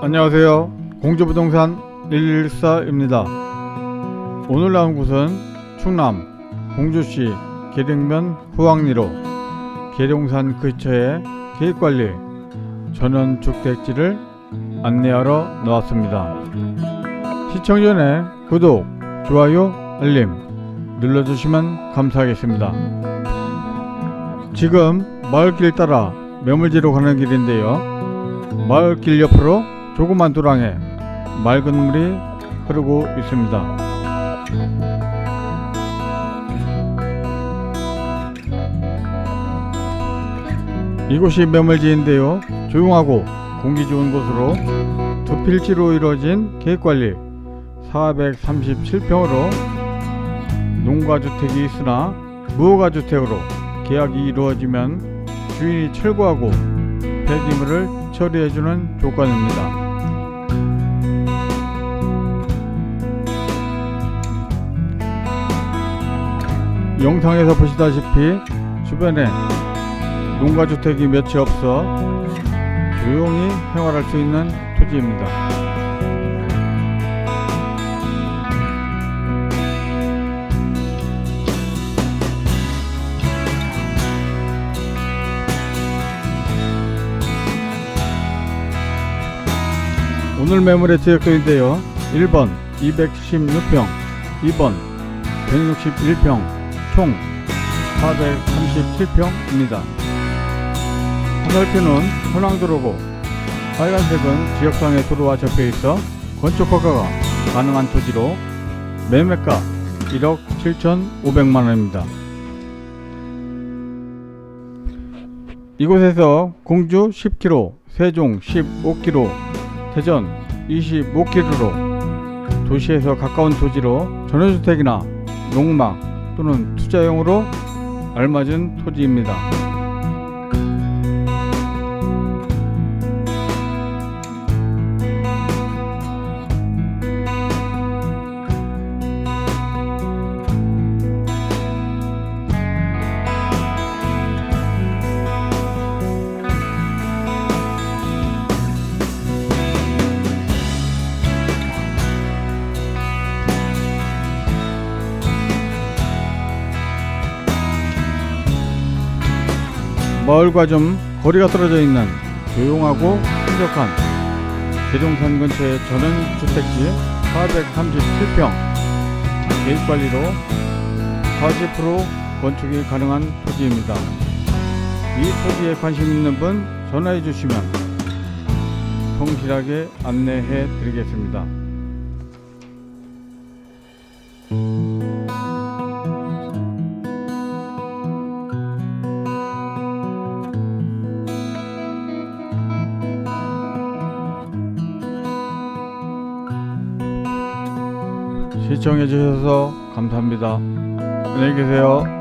안녕하세요. 공주부동산 114입니다. 오늘 나온 곳은 충남 공주시 계룡면 후왕리로 계룡산 근처의 계획관리 전원 주택지를 안내하러 나왔습니다. 시청 전에 구독, 좋아요, 알림 눌러주시면 감사하겠습니다. 지금 마을길 따라 매물지로 가는 길인데요. 마을길 옆으로 조그만 도랑에 맑은 물이 흐르고 있습니다. 이곳이 매물지인데요. 조용하고 공기 좋은 곳으로 두 필지로 이루어진 계획관리 437평으로 농가주택이 있으나 무허가주택으로 계약이 이루어지면 주인이 철거하고 폐기물을 처리해주는 조건입니다. 영상에서 보시다시피 주변에 농가주택이 몇이 없어 조용히 생활할 수 있는 토지입니다. 오늘 매물의 지역들인데요. 1번 276평, 2번 161평, 총 437평입니다. 화살표는 현황도로고 빨간색은 지역상의 도로와 접해 있어 건축 허가가 가능한 토지로 매매가 1억 7,500만 원입니다. 이곳에서 공주 10km, 세종 15km, 대전 25km로 도시에서 가까운 토지로 전원주택이나 농막 또는 투자용으로 알맞은 토지입니다. 마을과 좀 거리가 떨어져 있는 조용하고 한적한 계룡산 근처의 전원 주택지 437평 계획 관리로 40% 건축이 가능한 토지입니다. 이 토지에 관심 있는 분 전화해 주시면 성실하게 안내해 드리겠습니다. 시청해 주셔서 감사합니다. 안녕히 계세요.